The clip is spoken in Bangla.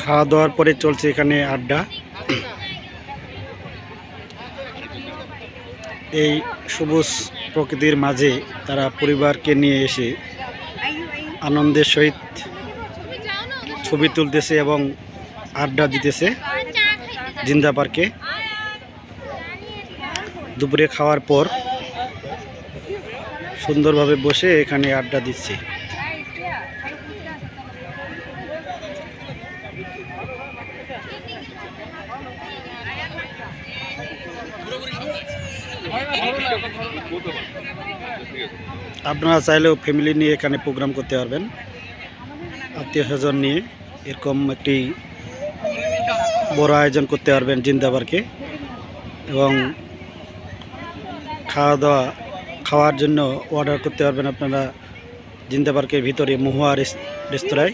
খাওয়া দাওয়ার পরে চলছে এখানে আড্ডা। এই সবুজ প্রকৃতির মাঝে তারা পরিবারকে নিয়ে এসে আনন্দের সহিত ছবি তুলতেছে এবং আড্ডা দিতেছে জিন্দা পার্কে। দুপুরে খাওয়ার পর সুন্দরভাবে বসে এখানে আড্ডা দিচ্ছে। আপনারা চাইলেও ফ্যামিলি নিয়ে এখানে প্রোগ্রাম করতে পারবেন। আত্মীয় স্বজন নিয়ে এরকম একটি বড় আয়োজন করতে পারবেন জিন্দাবারকে এবং খাওয়া দাওয়া, খাওয়ার জন্য অর্ডার করতে পারবেন আপনারা জিন্দাবার্কের ভিতরে মহুয়া রেস- রেস্তোরাঁয়।